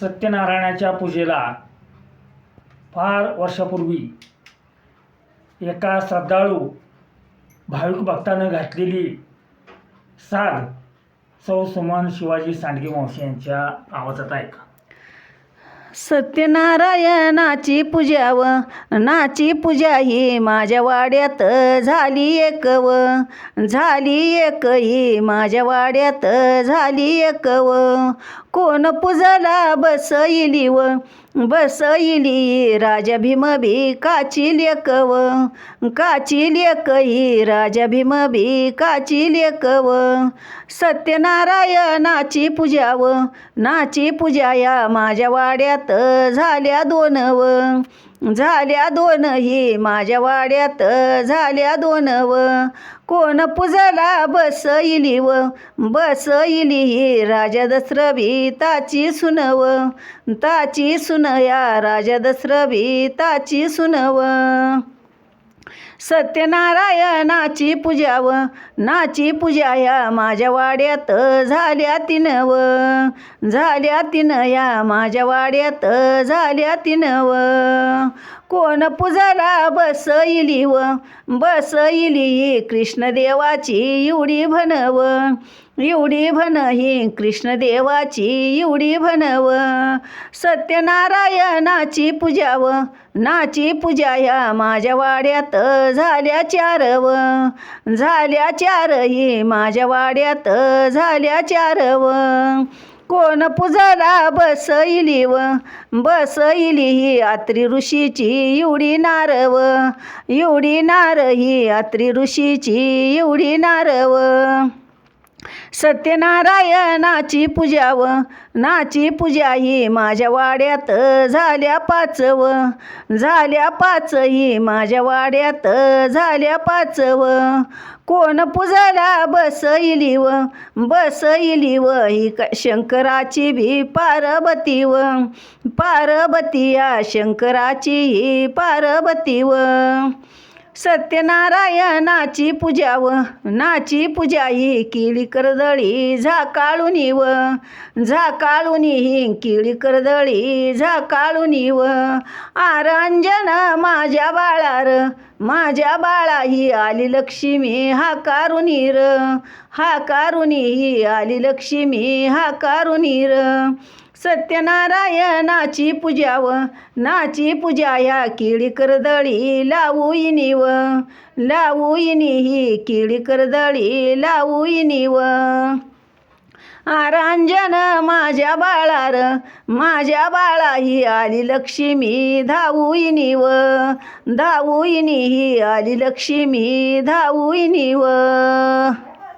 सत्यनारायणाच्या पूजेला फार वर्षापूर्वी एका श्रद्धाळू भाविक भक्तानं घातलेली साध सौ सुमन शिवाजी सांडगे मावशी यांच्या आवाजात ऐका. सत्यनारायणाची पूजा व नाची पूजा ही माझ्या वाड्यात झाली एक व. झाली एक ही माझ्या वाड्यात झाली एक व. कोण पूजाला बसईली व. बसईली राजा भीम भी काची लेक व. काची लेक ही राजा भीम भी काची लेक व. सत्यनारायणाची पूजा व नाची पूजा या माझ्या वाड्यात झाल्या दोन व. झाल्या दोन ही माझ्या वाड्यात झाल्या दोन व. कोण बस इली व. बस इली ही राजा दसरवी ताची सुनव ताची सुनया राजा दसरवी ताची सुनव सत्यनारायणाची पूजा व नाची पूजा या माझ्या वाड्यात झाल्या तिनव झाल्या तिन या माझ्या वाड्यात झाल्या तिनव कोण पूजाला बसईली व बसईली कृष्णदेवाची एवढी भनव. एवढी भन ही कृष्णदेवाची एवढी भनव. सत्यनारायणाची पूजा व नाची पूजा या माझ्या वाड्यात झाल्या चार व. झाल्या चार ही माझ्या वाड्यात झाल्या चार व. कोण पूजाला बसईली व बसईली ही आत्री ऋषीची एवढी नारव. एवढी नार ही आत्री ऋषीची एवढी नारव. सत्यनारायणाची पूजा व नाची पूजा ही माझ्या वाड्यात झाल्या पाचव झाल्या पाच ही माझ्या वाड्यात झाल्या पाचव कोण पूजाला बसईली व बसईली व ही शंकराची भी पार्वती व पार्वती या शंकराची ही पार्वती व सत्यनारायणाची पूजा व नाची पूजाई किळी करदळी झाकाळुनी व झाकाळुनी ही किळी करदळी झाकाळुनी व आरांजन माझ्या बाळार माझ्या बाळा ही आली लक्ष्मी हा कारुणी हा कारुणी ही आली लक्ष्मी हा सत्यनारायणाची पूजा व नाची पूजा या किळी करदळी लावूइनी व. लावूइनी ही किळी करदळी लावू व. आरांजन माझ्या बाळार माझ्या बाळा ही आली लक्ष्मी धावूइनी व. धावूइनी ही आली लक्ष्मी धावू व.